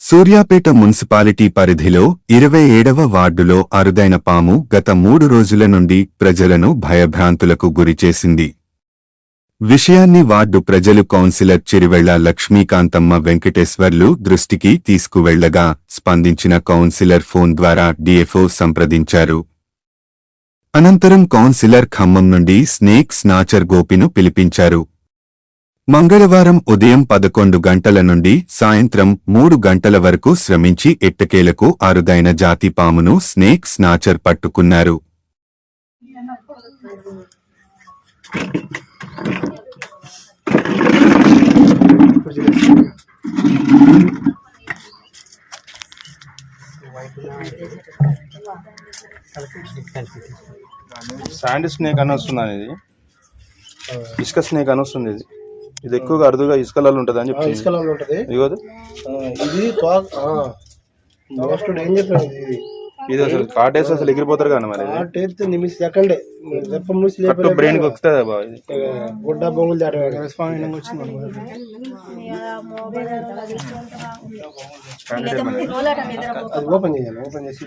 Suryapet municipality పరిధిలో ఇరవై ఏడవ వార్డులో అరుదైన పాము గత మూడు రోజుల నుండి ప్రజలను భయభ్రాంతులకు గురిచేసింది విషయాన్ని వార్డు ప్రజలు కౌన్సిలర్ చిరువెళ్ళ లక్ష్మీకాంతమ్మ వెంకటేశ్వర్లు దృష్టికి తీసుకువెళ్ళగా స్పందించిన కౌన్సిలర్ ఫోన్ ద్వారా డిఎఫ్ఓ సంప్రదించారు. అనంతరం కౌన్సిలర్ ఖమ్మం నుండి స్నేక్ స్నాచర్ గోపిను పిలిపించారు. మంగళవారం ఉదయం పదకొండు గంటల నుండి సాయంత్రం మూడు గంటల వరకు శ్రమించి ఎట్టకేలకు అరుదైన జాతి పామును స్నేక్ స్నాచర్ పట్టుకున్నారు. శాండ్ స్నేక్ అని వస్తుంది ఇది. ఇసుక స్నేక్ అని వస్తుంది ఇది. ఇది ఎక్కువగా అరుదుగా ఇసుకలలో ఉంటుంది అని చెప్పి ఇసుకలో ఉంటది. ఇది డేంజర్ ఇది ఇది? అసలు కాటేసి అసలు ఎగిరిపోతారు కానీ మరి ఇది. టేత్ నిమిష సెకండే. రెప్ప మూసి బ్రెయిన్కి వస్తుంది బా ఇది? గుడ్డ బొంగులు దాటి అది ఓపెన్ చేయాలి ఓపెన్ చేసి